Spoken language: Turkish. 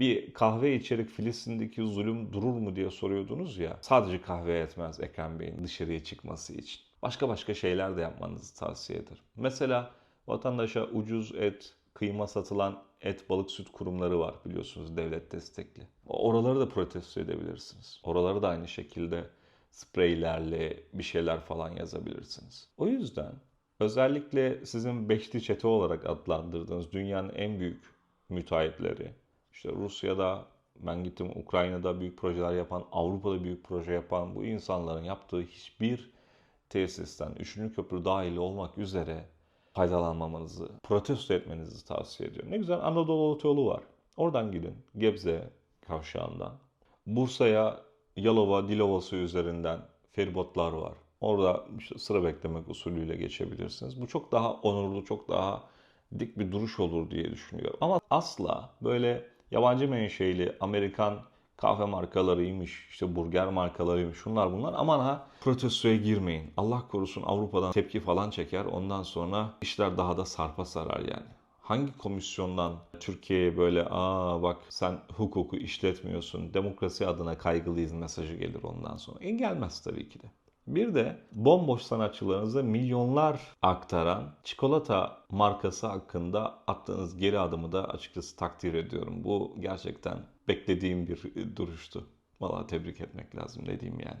Bir kahve içerek Filistin'deki zulüm durur mu diye soruyordunuz ya. Sadece kahve yetmez Ekrem Bey'in dışarıya çıkması için. Başka başka şeyler de yapmanızı tavsiye ederim. Mesela vatandaşa ucuz et, kıyma satılan et, balık, süt kurumları var biliyorsunuz devlet destekli. Oraları da protesto edebilirsiniz. Oraları da aynı şekilde spreylerle bir şeyler falan yazabilirsiniz. O yüzden özellikle sizin beşli çete olarak adlandırdığınız dünyanın en büyük müteahhitleri, işte Rusya'da ben gittim Ukrayna'da büyük projeler yapan, Avrupa'da büyük proje yapan bu insanların yaptığı hiçbir tesisten, üçüncü köprü dahil olmak üzere faydalanmamanızı, protesto etmenizi tavsiye ediyorum. Ne güzel Anadolu Otoyolu var. Oradan gidin. Gebze kavşağından. Bursa'ya Yalova, Dilovası üzerinden feribotlar var. Orada işte sıra beklemek usulüyle geçebilirsiniz. Bu çok daha onurlu, çok daha dik bir duruş olur diye düşünüyorum. Ama asla böyle yabancı menşeili Amerikan kahve markalarıymış, işte burger markalarıymış, şunlar bunlar. Aman ha protestoya girmeyin. Allah korusun Avrupa'dan tepki falan çeker. Ondan sonra işler daha da sarpa sarar yani. Hangi komisyondan Türkiye'ye böyle aa bak sen hukuku işletmiyorsun, demokrasi adına kaygılıyız mesajı gelir ondan sonra. E gelmez tabii ki de. Bir de bomboş sanatçılarınıza milyonlar aktaran çikolata markası hakkında attığınız geri adımı da açıkçası takdir ediyorum. Bu gerçekten beklediğim bir duruştu. Valla tebrik etmek lazım dediğim yani.